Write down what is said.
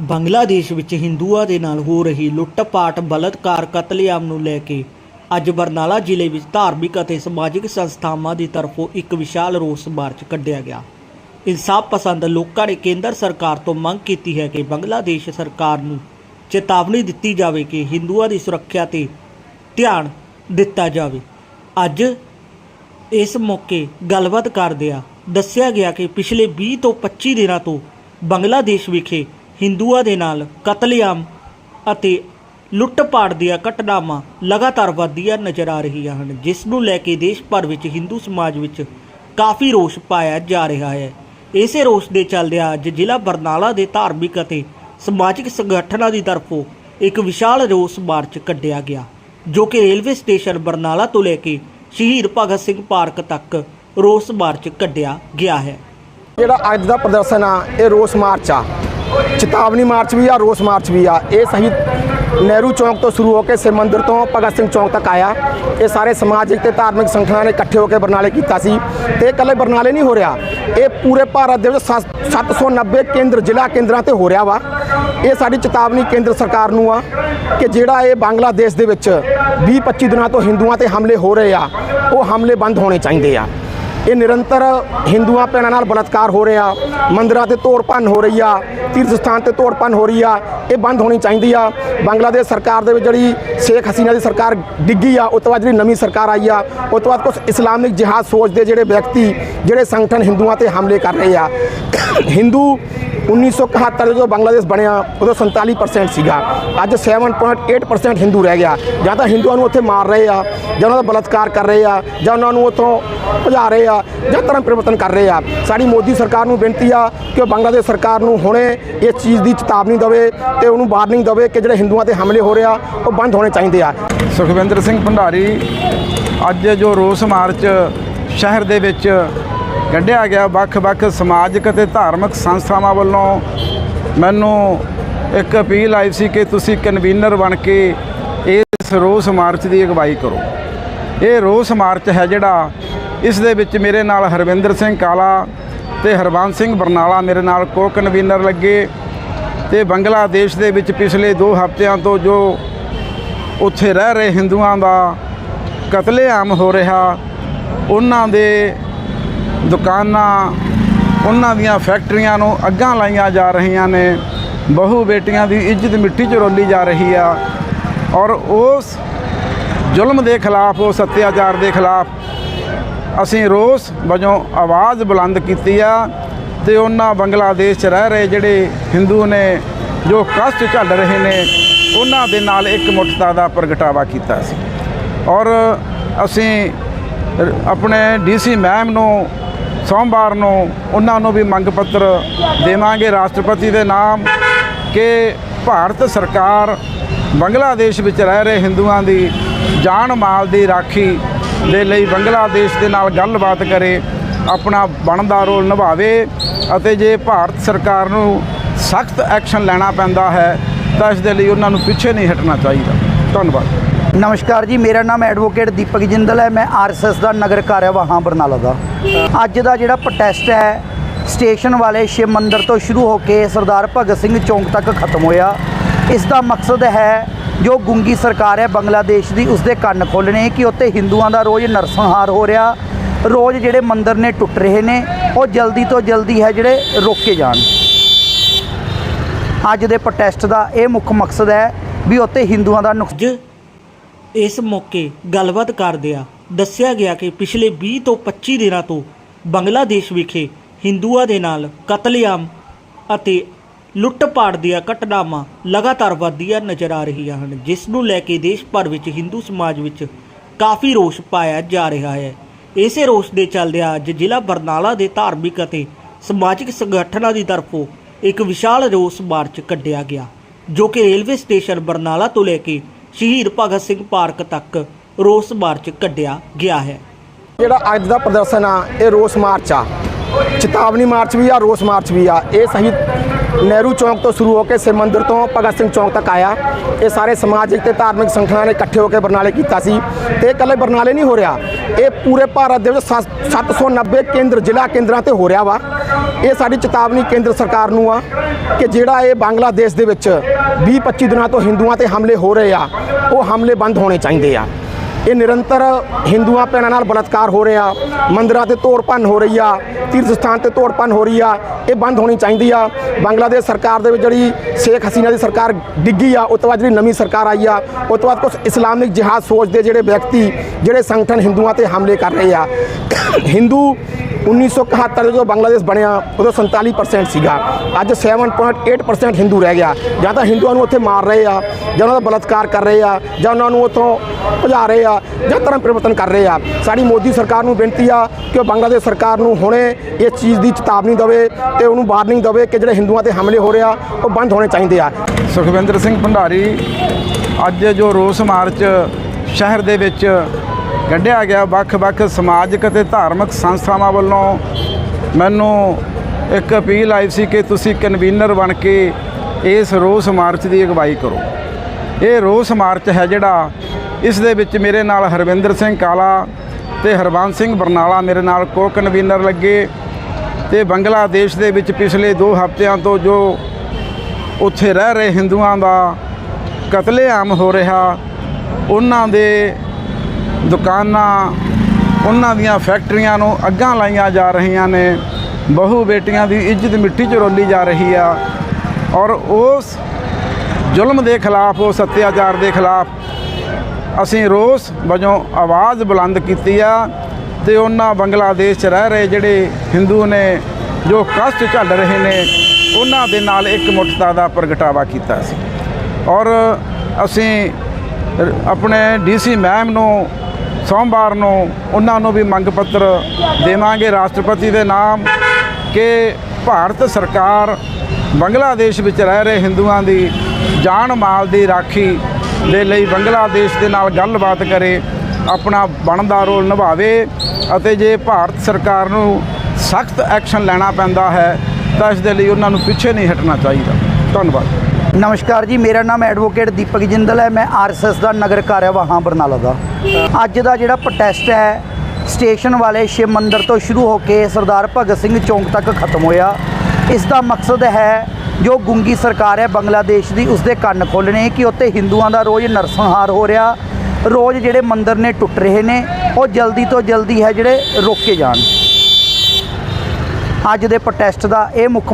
ਬੰਗਲਾਦੇਸ਼ ਵਿੱਚ ਹਿੰਦੂਆਂ ਦੇ ਨਾਲ ਹੋ ਰਹੀ ਲੁੱਟ-ਪਾਟ ਬਲਾਤਕਾਰ ਕਤਲੇਆਮ ਨੂੰ ਲੈ ਕੇ ਅੱਜ ਬਰਨਾਲਾ ਜ਼ਿਲ੍ਹੇ ਵਿੱਚ ਧਾਰਮਿਕ ਅਤੇ ਸਮਾਜਿਕ ਸੰਸਥਾਵਾਂ ਦੀ ਤਰਫੋਂ ਇੱਕ ਵਿਸ਼ਾਲ ਰੋਸ ਮਾਰਚ ਕੱਢਿਆ ਗਿਆ। ਇਨਸਾਫ ਪਸੰਦ ਲੋਕਾਂ ਨੇ ਕੇਂਦਰ ਸਰਕਾਰ ਤੋਂ ਮੰਗ ਕੀਤੀ ਹੈ ਕਿ ਬੰਗਲਾਦੇਸ਼ ਸਰਕਾਰ ਨੂੰ ਚੇਤਾਵਨੀ ਦਿੱਤੀ ਜਾਵੇ ਕਿ ਹਿੰਦੂਆਂ ਦੀ ਸੁਰੱਖਿਆ ਤੇ ਧਿਆਨ ਦਿੱਤਾ ਜਾਵੇ। ਅੱਜ ਇਸ ਮੌਕੇ ਗੱਲਬਾਤ ਕਰਦਿਆਂ ਦੱਸਿਆ ਗਿਆ ਕਿ ਪਿਛਲੇ 20 ਤੋਂ 25 ਦਿਨਾਂ ਤੋਂ ਬੰਗਲਾਦੇਸ਼ ਵਿਖੇ ਹਿੰਦੂਆਂ ਦੇ ਨਾਲ ਕਤਲੇਆਮ ਅਤੇ ਲੁੱਟ-ਪਾਟ ਦੀਆਂ ਘਟਨਾਵਾਂ ਲਗਾਤਾਰ ਵਧਦੀਆਂ ਨਜ਼ਰ ਆ ਰਹੀਆਂ ਹਨ, ਜਿਸ ਨੂੰ ਲੈ ਕੇ ਦੇਸ਼ ਭਰ ਵਿੱਚ ਹਿੰਦੂ ਸਮਾਜ ਵਿੱਚ ਕਾਫੀ ਰੋਸ ਪਾਇਆ ਜਾ ਰਿਹਾ ਹੈ। ਇਸੇ ਰੋਸ ਦੇ ਚੱਲਦਿਆਂ ਅੱਜ ਜ਼ਿਲ੍ਹਾ ਬਰਨਾਲਾ ਦੇ ਧਾਰਮਿਕ ਅਤੇ ਸਮਾਜਿਕ ਸੰਗਠਨਾਂ ਦੀ ਤਰਫੋਂ ਇੱਕ ਵਿਸ਼ਾਲ ਰੋਸ ਮਾਰਚ ਕੱਢਿਆ ਗਿਆ, ਜੋ ਕਿ ਰੇਲਵੇ ਸਟੇਸ਼ਨ ਬਰਨਾਲਾ ਤੋਂ ਲੈ ਕੇ ਸ਼ਹੀਦ ਭਗਤ ਸਿੰਘ ਪਾਰਕ ਤੱਕ ਰੋਸ ਮਾਰਚ ਕੱਢਿਆ ਗਿਆ ਹੈ। ਜਿਹੜਾ ਅੱਜ ਦਾ ਪ੍ਰਦਰਸ਼ਨ ਆ, ਇਹ ਰੋਸ ਮਾਰਚ ਆ। ਚੇਤਾਵਨੀ ਮਾਰਚ ਵੀ ਆ, ਰੋਸ ਮਾਰਚ ਵੀ ਆ। ਇਹ ਸਹੀ ਨਹਿਰੂ ਚੌਂਕ ਤੋਂ ਸ਼ੁਰੂ ਹੋ ਕੇ ਸਿਮੰਦਰ ਤੋਂ ਭਗਤ ਸਿੰਘ ਚੌਂਕ ਤੱਕ ਆਇਆ। ਇਹ ਸਾਰੇ ਸਮਾਜਿਕ ਤੇ ਧਾਰਮਿਕ ਸੰਗਠਨਾਂ ਨੇ ਇਕੱਠੇ ਹੋ ਕੇ ਬਰਨਾਲੇ ਕੀਤਾ ਸੀ ਤੇ ਇਹ ਇਕੱਲੇ ਬਰਨਾਲੇ ਨਹੀਂ ਹੋ ਰਿਹਾ। ਇਹ ਪੂਰੇ ਭਾਰਤ ਦੇ ਵਿੱਚ ਸੱਤ- 790 ਕੇਂਦਰ, ਜ਼ਿਲ੍ਹਾ ਕੇਂਦਰਾਂ ਤੇ ਹੋ ਰਿਹਾ ਵਾ। ਇਹ ਸਾਡੀ ਚੇਤਾਵਨੀ ਕੇਂਦਰ ਸਰਕਾਰ ਨੂੰ ਆ ਕਿ ਜਿਹੜਾ ਇਹ ਬੰਗਲਾਦੇਸ਼ ਦੇ ਵਿੱਚ 20-25 ਦਿਨਾਂ ਤੋਂ ਹਿੰਦੂਆਂ ਤੇ ਹਮਲੇ ਹੋ ਰਹੇ ਆ, ਉਹ ਹਮਲੇ ਬੰਦ ਹੋਣੇ ਚਾਹੀਦੇ ਆ। ਇਹ ਨਿਰੰਤਰ ਹਿੰਦੂਆਂ ਭੈਣਾਂ ਨਾਲ ਬਲਾਤਕਾਰ ਹੋ ਰਿਹਾ, ਮੰਦਰਾਂ ਤੇ ਤੋੜ ਭੰਨ ਹੋ ਰਹੀ ਆ ਤੀਰਥ ਸਥਾਨ ਤੇ ਤੋੜ ਭੰਨ ਹੋ ਰਹੀ ਆ, ਇਹ ਬੰਦ ਹੋਣੀ ਚਾਹੀਦੀ ਆ। ਬੰਗਲਾਦੇਸ਼ ਸਰਕਾਰ ਦੇ ਵਿੱਚ ਜਿਹੜੀ ਸ਼ੇਖ ਹਸੀਨਾ ਦੀ ਸਰਕਾਰ ਡਿੱਗੀ ਆ, ਉਸ ਤੋਂ ਬਾਅਦ ਜਿਹੜੀ ਨਵੀਂ ਸਰਕਾਰ ਆਈ ਆ, ਉਸ ਤੋਂ ਬਾਅਦ ਕੁਝ ਇਸਲਾਮਿਕ ਜਿਹਾਦ ਸੋਚਦੇ ਜਿਹੜੇ ਵਿਅਕਤੀ, ਜਿਹੜੇ ਸੰਗਠਨ ਹਿੰਦੂਆਂ ਤੇ ਹਮਲੇ ਕਰ ਰਹੇ ਆ। ਹਿੰਦੂ 1971 ਜਦੋਂ ਬੰਗਲਾਦੇਸ਼ ਬਣਿਆ, ਉਦੋਂ 47% ਸੀਗਾ। ਅੱਜ 7.8% ਹਿੰਦੂ ਰਹਿ ਗਿਆ। ਜਾਂ ਤਾਂ ਹਿੰਦੂਆਂ ਨੂੰ ਉੱਥੇ ਮਾਰ ਰਹੇ ਆ, ਜਾਂ ਉਹਨਾਂ ਦਾ ਬਲਾਤਕਾਰ ਕਰ ਰਹੇ ਆ, ਜਾਂ ਉਹਨਾਂ ਨੂੰ ਉੱਥੋਂ ਭਜਾ ਰਹੇ ਆ, ਜਾਂ ਧਰਮ ਪਰਿਵਰਤਨ ਕਰ ਰਹੇ ਆ। ਸਾਡੀ ਮੋਦੀ ਸਰਕਾਰ ਨੂੰ ਬੇਨਤੀ ਆ ਕਿ ਉਹ ਬੰਗਲਾਦੇਸ਼ ਸਰਕਾਰ ਨੂੰ ਹੁਣੇ ਇਸ ਚੀਜ਼ ਦੀ ਚੇਤਾਵਨੀ ਦੇਵੇ ਤੇ ਉਹਨੂੰ ਵਾਰਨਿੰਗ ਦੇਵੇ ਕਿ ਜਿਹੜੇ ਹਿੰਦੂਆਂ ਤੇ ਹਮਲੇ ਹੋ ਰਿਹਾ ਉਹ ਬੰਦ ਹੋਣੇ ਚਾਹੀਦੇ ਆ। ਸੁਖਵਿੰਦਰ ਸਿੰਘ ਭੰਡਾਰੀ, ਅੱਜ ਜੋ ਰੋਸ ਮਾਰਚ ਸ਼ਹਿਰ ਦੇ ਵਿੱਚ ਕੱਢਿਆ ਗਿਆ, ਵੱਖ-ਵੱਖ ਸਮਾਜਿਕ ਅਤੇ ਧਾਰਮਿਕ ਸੰਸਥਾਵਾਂ ਵੱਲੋਂ ਮੈਨੂੰ ਇੱਕ ਅਪੀਲ ਆਈ ਸੀ ਕਿ ਤੁਸੀਂ ਕਨਵੀਨਰ ਬਣ ਕੇ ਇਸ ਰੋਸ ਮਾਰਚ ਦੀ ਅਗਵਾਈ ਕਰੋ। ਇਹ ਰੋਸ ਮਾਰਚ ਹੈ ਜਿਹੜਾ ਇਸ ਦੇ ਵਿੱਚ ਮੇਰੇ ਨਾਲ ਹਰਵਿੰਦਰ ਸਿੰਘ ਕਾਲਾ ਤੇ ਹਰਬੰਸ ਸਿੰਘ ਬਰਨਾਲਾ ਮੇਰੇ ਨਾਲ ਕੋ ਕਨਵੀਨਰ ਲੱਗੇ ਤੇ ਬੰਗਲਾਦੇਸ਼ ਦੇ ਵਿੱਚ ਪਿਛਲੇ 2 ਹਫ਼ਤਿਆਂ ਤੋਂ ਜੋ ਉੱਥੇ ਰਹਿ ਰਹੇ ਹਿੰਦੂਆਂ ਦਾ ਕਤਲੇਆਮ ਹੋ ਰਿਹਾ, ਉਹਨਾਂ ਦੇ ਦੁਕਾਨਾਂ, ਉਹਨਾਂ ਦੀਆਂ ਫੈਕਟਰੀਆਂ ਨੂੰ ਅੱਗਾਂ ਲਾਈਆਂ ਜਾ ਰਹੀਆਂ ਨੇ, ਬਹੂ ਬੇਟੀਆਂ ਦੀ ਇੱਜ਼ਤ ਮਿੱਟੀ 'ਚ ਰੋਲੀ ਜਾ ਰਹੀ ਆ ਔਰ ਉਸ ਜ਼ੁਲਮ ਦੇ ਖਿਲਾਫ ਉਸ ਅਤਿਆਚਾਰ ਦੇ ਖਿਲਾਫ ਅਸੀਂ ਰੋਸ ਵਜੋਂ ਆਵਾਜ਼ ਬੁਲੰਦ ਕੀਤੀ ਆ ਤੇ ਉਹਨਾਂ ਬੰਗਲਾਦੇਸ਼ 'ਚ ਰਹਿ ਰਹੇ ਜਿਹੜੇ ਹਿੰਦੂ ਨੇ, ਜੋ ਕਸ਼ਟ ਝੱਲ ਰਹੇ ਨੇ, ਉਹਨਾਂ ਦੇ ਨਾਲ ਇੱਕ ਮੁੱਠਤਾ ਦਾ ਪ੍ਰਗਟਾਵਾ ਕੀਤਾ ਸੀ। ਔਰ ਅਸੀਂ ਰ- ਆਪਣੇ ਡੀਸੀ ਮੈਮ ਨੂੰ ਸੋਮਵਾਰ ਨੂੰ ਉਹਨਾਂ ਨੂੰ ਵੀ ਮੰਗ ਪੱਤਰ ਦੇਵਾਂਗੇ ਰਾਸ਼ਟਰਪਤੀ ਦੇ ਨਾਮ ਕਿ ਭਾਰਤ ਸਰਕਾਰ ਬੰਗਲਾਦੇਸ਼ ਵਿੱਚ ਰਹਿ ਰਹੇ ਹਿੰਦੂਆਂ ਦੀ ਜਾਨ ਮਾਲ ਦੀ ਰਾਖੀ ਦੇ ਲਈ ਬੰਗਲਾਦੇਸ਼ ਦੇ ਨਾਲ ਗੱਲਬਾਤ ਕਰੇ, ਆਪਣਾ ਬਣਦਾ ਰੋਲ ਨਿਭਾਵੇ ਅਤੇ ਜੇ ਭਾਰਤ ਸਰਕਾਰ ਨੂੰ ਸਖਤ ਐਕਸ਼ਨ ਲੈਣਾ ਪੈਂਦਾ ਹੈ, ਤਾਂ ਇਸ ਦੇ ਲਈ ਉਹਨਾਂ ਨੂੰ ਪਿੱਛੇ ਨਹੀਂ ਹਟਣਾ ਚਾਹੀਦਾ। ਧੰਨਵਾਦ। ਨਮਸਕਾਰ ਜੀ, ਮੇਰਾ ਨਾਮ ਐਡਵੋਕੇਟ ਦੀਪਕ ਜਿੰਦਲ ਹੈ। ਮੈਂ ਆਰਐਸਐਸ ਦਾ ਨਗਰ ਕਾਰਜਵਾਹ ਹਾਂ ਬਰਨਾਲਾ ਦਾ। ਅੱਜ ਦਾ ਜਿਹੜਾ ਪ੍ਰੋਟੈਸਟ ਹੈ ਸਟੇਸ਼ਨ ਵਾਲੇ ਸ਼ਿਵ ਮੰਦਿਰ ਤੋਂ ਸ਼ੁਰੂ ਹੋ ਕੇ ਸਰਦਾਰ ਭਗਤ ਸਿੰਘ ਚੌਂਕ ਤੱਕ ਖਤਮ ਹੋਇਆ। ਇਸ ਦਾ ਮਕਸਦ ਹੈ ਜੋ ਗੁੰਗੀ ਸਰਕਾਰ ਹੈ ਬੰਗਲਾਦੇਸ਼ ਦੀ, ਉਸਦੇ ਕੰਨ ਖੋਲ੍ਹਣੇ ਕਿ ਉੱਤੇ ਹਿੰਦੂਆਂ ਦਾ ਰੋਜ਼ ਨਰਸੰਹਾਰ ਹੋ ਰਿਹਾ। ਰੋਜ਼ ਜਿਹੜੇ ਮੰਦਰ ਨੇ ਟੁੱਟ ਰਹੇ ਨੇ, ਉਹ ਜਲਦੀ ਤੋਂ ਜਲਦੀ ਹੈ ਜਿਹੜੇ ਰੋਕੇ ਜਾਣ। ਅੱਜ ਦੇ ਪ੍ਰੋਟੈਸਟ ਦਾ ਇਹ ਮੁੱਖ ਮਕਸਦ ਹੈ ਵੀ ਉੱਤੇ ਹਿੰਦੂਆਂ ਦਾ ਨੁਕਸ ਇਸ ਮੌਕੇ ਗੱਲਬਾਤ ਕਰਦੇ ਆ ਦੱਸਿਆ ਗਿਆ ਕਿ ਪਿਛਲੇ 20 ਤੋਂ 25 ਦਿਨਾਂ ਤੋਂ ਬੰਗਲਾਦੇਸ਼ ਵਿਖੇ ਹਿੰਦੂਆਂ ਦੇ ਨਾਲ ਕਤਲੇਆਮ ਅਤੇ ਲੁੱਟ-ਪਾਟ ਦੀਆਂ ਘਟਨਾਵਾਂ ਲਗਾਤਾਰ ਵਧਦੀਆਂ ਨਜ਼ਰ ਆ ਰਹੀਆਂ ਹਨ, ਜਿਸ ਨੂੰ ਲੈ ਕੇ ਦੇਸ਼ ਭਰ ਵਿੱਚ ਹਿੰਦੂ ਸਮਾਜ ਵਿੱਚ ਕਾਫੀ ਰੋਸ ਪਾਇਆ ਜਾ ਰਿਹਾ ਹੈ। ਇਸੇ ਰੋਸ ਦੇ ਚੱਲਦਿਆਂ ਅੱਜ ਜ਼ਿਲ੍ਹਾ ਬਰਨਾਲਾ ਦੇ ਧਾਰਮਿਕ ਅਤੇ ਸਮਾਜਿਕ ਸੰਗਠਨਾਂ ਦੀ ਤਰਫੋਂ ਇੱਕ ਵਿਸ਼ਾਲ ਰੋਸ ਮਾਰਚ ਕੱਢਿਆ ਗਿਆ, ਜੋ ਕਿ ਰੇਲਵੇ ਸਟੇਸ਼ਨ ਬਰਨਾਲਾ ਤੋਂ ਲੈ ਕੇ ਸ਼ਹੀਦ ਭਗਤ ਸਿੰਘ ਪਾਰਕ ਤੱਕ ਰੋਸ ਮਾਰਚ ਕੱਢਿਆ ਗਿਆ ਹੈ। ਜਿਹੜਾ ਅੱਜ ਦਾ ਪ੍ਰਦਰਸ਼ਨ ਆ, ਇਹ ਰੋਸ ਮਾਰਚ ਆ। ਚੇਤਾਵਨੀ ਮਾਰਚ ਵੀ ਆ, ਰੋਸ ਮਾਰਚ ਵੀ ਆ। ਇਹ ਸਹੀ ਨਹਿਰੂ ਚੌਂਕ ਤੋਂ ਸ਼ੁਰੂ ਹੋ ਕੇ ਸਿਮੰਦਰ ਤੋਂ ਭਗਤ ਸਿੰਘ ਚੌਂਕ ਤੱਕ ਆਇਆ। ਇਹ ਸਾਰੇ ਸਮਾਜਿਕ ਤੇ ਧਾਰਮਿਕ ਸੰਗਠਨਾਂ ਨੇ ਇਕੱਠੇ ਹੋ ਕੇ ਬਰਨਾਲੇ ਕੀਤਾ ਸੀ ਤੇ ਇਹ ਇਕੱਲੇ ਬਰਨਾਲੇ ਨਹੀਂ ਹੋ ਰਿਹਾ। ਇਹ ਪੂਰੇ ਭਾਰਤ ਦੇ ਵਿੱਚ ਸੱਤ- 790 ਕੇਂਦਰ ਜ਼ਿਲ੍ਹਾ ਕੇਂਦਰਾਂ ਤੇ ਹੋ ਰਿਹਾ ਵਾ। ਇਹ ਸਾਡੀ ਚੇਤਾਵਨੀ ਕੇਂਦਰ ਸਰਕਾਰ ਨੂੰ ਆ ਕਿ ਜਿਹੜਾ ਇਹ ਬੰਗਲਾਦੇਸ਼ ਦੇ ਵਿੱਚ 20-25 ਦਿਨਾਂ ਤੋਂ ਹਿੰਦੂਆਂ ਤੇ ਹਮਲੇ ਹੋ ਰਹੇ ਆ, ਉਹ ਹਮਲੇ ਬੰਦ ਹੋਣੇ ਚਾਹੀਦੇ ਆ। ਇਹ ਨਿਰੰਤਰ ਹਿੰਦੂਆਂ ਭੈਣਾਂ ਨਾਲ ਬਲਾਤਕਾਰ ਹੋ ਰਿਹਾ, ਮੰਦਰਾਂ ਤੇ ਤੋੜ ਭੰਨ ਹੋ ਰਹੀ ਆ, ਤੀਰਥ ਸਥਾਨ ਤੇ ਤੋੜ ਭੰਨ ਹੋ ਰਹੀ ਆ, ਇਹ ਬੰਦ ਹੋਣੀ ਚਾਹੀਦੀ ਆ। ਬੰਗਲਾਦੇਸ਼ ਸਰਕਾਰ ਦੇ ਵਿੱਚ ਜਿਹੜੀ ਸ਼ੇਖ ਹਸੀਨਾ ਦੀ ਸਰਕਾਰ ਡਿੱਗੀ ਆ, ਉਸ ਤੋਂ ਬਾਅਦ ਜਿਹੜੀ ਨਵੀਂ ਸਰਕਾਰ ਆਈ ਆ, ਉਸ ਤੋਂ ਬਾਅਦ ਕੁਝ ਇਸਲਾਮਿਕ ਜਿਹਾਦ ਸੋਚ ਦੇ ਜਿਹੜੇ ਵਿਅਕਤੀ, ਜਿਹੜੇ ਸੰਗਠਨ ਹਿੰਦੂਆਂ ਤੇ ਹਮਲੇ ਕਰ ਰਹੇ ਆ। ਹਿੰਦੂ 1971 ਜਦੋਂ ਬੰਗਲਾਦੇਸ਼ ਬਣਿਆ, ਉਦੋਂ 47% ਸੀਗਾ। ਅੱਜ 7.8% ਹਿੰਦੂ ਰਹਿ ਗਿਆ। ਜਾਂ ਤਾਂ ਹਿੰਦੂਆਂ ਨੂੰ ਉੱਥੇ ਮਾਰ ਰਹੇ ਆ, ਜਾਂ ਉਹਨਾਂ ਦਾ ਬਲਾਤਕਾਰ ਕਰ ਰਹੇ ਆ, ਜਾਂ ਉਹਨਾਂ ਨੂੰ ਉੱਥੋਂ ਭਜਾ ਰਹੇ ਆ। ਜਾਂ ਧਰਮ ਪਰਿਵਰਤਨ ਕਰ ਰਹੇ ਆ। ਸਾਡੀ ਮੋਦੀ ਸਰਕਾਰ ਨੂੰ ਬੇਨਤੀ ਆ ਕਿ ਉਹ ਬੰਗਲਾਦੇਸ਼ ਸਰਕਾਰ ਨੂੰ ਹੁਣੇ ਇਸ ਚੀਜ਼ ਦੀ ਚੇਤਾਵਨੀ ਦੇਵੇ ਤੇ ਉਹਨੂੰ ਵਾਰਨਿੰਗ ਦੇਵੇ ਕਿ ਜਿਹੜੇ ਹਿੰਦੂਆਂ ਤੇ ਹਮਲੇ ਹੋ ਰਹੇ ਆ, ਉਹ ਬੰਦ ਹੋਣੇ ਚਾਹੀਦੇ ਆ। ਸੁਖਵਿੰਦਰ ਸਿੰਘ ਭੰਡਾਰੀ, ਅੱਜ ਜੋ ਰੋਸ ਮਾਰਚ ਸ਼ਹਿਰ ਦੇ ਵਿੱਚ ਕੱਢਿਆ ਗਿਆ, ਵੱਖ-ਵੱਖ ਸਮਾਜਿਕ ਅਤੇ ਧਾਰਮਿਕ ਸੰਸਥਾਵਾਂ ਵੱਲੋਂ ਮੈਨੂੰ ਇੱਕ ਅਪੀਲ ਆਈ ਸੀ ਕਿ ਤੁਸੀਂ ਕਨਵੀਨਰ ਬਣ ਕੇ ਇਸ ਰੋਸ ਮਾਰਚ ਦੀ ਅਗਵਾਈ ਕਰੋ। ਇਹ ਰੋਸ ਮਾਰਚ ਹੈ ਜਿਹੜਾ ਇਸ ਦੇ ਵਿੱਚ ਮੇਰੇ ਨਾਲ ਹਰਵਿੰਦਰ ਸਿੰਘ ਕਾਲਾ ਤੇ ਹਰਬੰਸ ਸਿੰਘ ਬਰਨਾਲਾ ਮੇਰੇ ਨਾਲ ਕੋ ਕਨਵੀਨਰ ਲੱਗੇ ਤੇ ਬੰਗਲਾਦੇਸ਼ ਦੇ ਵਿੱਚ ਪਿਛਲੇ 2 ਹਫ਼ਤਿਆਂ ਤੋਂ ਜੋ ਉੱਥੇ ਰਹਿ ਰਹੇ ਹਿੰਦੂਆਂ ਦਾ ਕਤਲੇਆਮ ਹੋ ਰਿਹਾ, ਉਹਨਾਂ ਦੇ ਦੁਕਾਨਾਂ, ਉਹਨਾਂ ਦੀਆਂ ਫੈਕਟਰੀਆਂ ਨੂੰ ਅੱਗਾਂ ਲਾਈਆਂ ਜਾ ਰਹੀਆਂ ਨੇ, ਬਹੂ ਬੇਟੀਆਂ ਦੀ ਇੱਜ਼ਤ ਮਿੱਟੀ 'ਚ ਰੋਲੀ ਜਾ ਰਹੀ ਆ ਔਰ ਉਸ ਜ਼ੁਲਮ ਦੇ ਖਿਲਾਫ ਉਸ ਅਤਿਆਚਾਰ ਦੇ ਖਿਲਾਫ ਅਸੀਂ ਰੋਸ ਵਜੋਂ ਆਵਾਜ਼ ਬੁਲੰਦ ਕੀਤੀ ਆ ਤੇ ਉਹਨਾਂ ਬੰਗਲਾਦੇਸ਼ 'ਚ ਰਹਿ ਰਹੇ ਜਿਹੜੇ ਹਿੰਦੂ ਨੇ, ਜੋ ਕਸ਼ਟ ਝੱਲ ਰਹੇ ਨੇ, ਉਹਨਾਂ ਦੇ ਨਾਲ ਇੱਕ ਮੁੱਠਤਾ ਦਾ ਪ੍ਰਗਟਾਵਾ ਕੀਤਾ ਸੀ। ਔਰ ਅਸੀਂ ਰ- ਆਪਣੇ ਡੀਸੀ ਮੈਮ ਨੂੰ ਸੋਮਵਾਰ ਨੂੰ ਉਹਨਾਂ ਨੂੰ ਵੀ ਮੰਗ ਪੱਤਰ ਦੇਵਾਂਗੇ ਰਾਸ਼ਟਰਪਤੀ ਦੇ ਨਾਮ ਕਿ ਭਾਰਤ ਸਰਕਾਰ ਬੰਗਲਾਦੇਸ਼ ਵਿੱਚ ਰਹਿ ਰਹੇ ਹਿੰਦੂਆਂ ਦੀ ਜਾਨ ਮਾਲ ਦੀ ਰਾਖੀ ਦੇ ਲਈ ਬੰਗਲਾਦੇਸ਼ ਦੇ ਨਾਲ ਗੱਲਬਾਤ ਕਰੇ, ਆਪਣਾ ਬਣਦਾ ਰੋਲ ਨਿਭਾਵੇ ਅਤੇ ਜੇ ਭਾਰਤ ਸਰਕਾਰ ਨੂੰ ਸਖਤ ਐਕਸ਼ਨ ਲੈਣਾ ਪੈਂਦਾ ਹੈ, ਤਾਂ ਇਸ ਦੇ ਲਈ ਉਹਨਾਂ ਨੂੰ ਪਿੱਛੇ ਨਹੀਂ ਹਟਣਾ ਚਾਹੀਦਾ। ਧੰਨਵਾਦ। ਨਮਸਕਾਰ ਜੀ, ਮੇਰਾ ਨਾਮ ਐਡਵੋਕੇਟ ਦੀਪਕ ਜਿੰਦਲ ਹੈ। ਮੈਂ ਆਰਐਸਐਸ ਦਾ ਨਗਰ ਕਾਰਜਵਾਹ ਹਾਂ ਬਰਨਾਲਾ ਦਾ। ਅੱਜ ਦਾ ਜਿਹੜਾ ਪ੍ਰੋਟੈਸਟ ਹੈ ਸਟੇਸ਼ਨ ਵਾਲੇ ਸ਼ਿਵ ਮੰਦਿਰ ਤੋਂ ਸ਼ੁਰੂ ਹੋ ਕੇ ਸਰਦਾਰ ਭਗਤ ਸਿੰਘ ਚੌਂਕ ਤੱਕ ਖਤਮ ਹੋਇਆ। ਇਸ ਦਾ ਮਕਸਦ ਹੈ ਜੋ ਗੁੰਗੀ ਸਰਕਾਰ ਹੈ ਬੰਗਲਾਦੇਸ਼ ਦੀ, ਉਸਦੇ ਕੰਨ ਖੋਲ੍ਹਣੇ ਕਿ ਉੱਤੇ ਹਿੰਦੂਆਂ ਦਾ ਰੋਜ਼ ਨਰਸੰਹਾਰ ਹੋ ਰਿਹਾ। ਰੋਜ਼ ਜਿਹੜੇ ਮੰਦਰ ਨੇ ਟੁੱਟ ਰਹੇ ਨੇ, ਉਹ ਜਲਦੀ ਤੋਂ ਜਲਦੀ ਹੈ ਜਿਹੜੇ ਰੋਕੇ ਜਾਣ। ਅੱਜ ਦੇ ਪ੍ਰੋਟੈਸਟ ਦਾ ਇਹ ਮੁੱਖ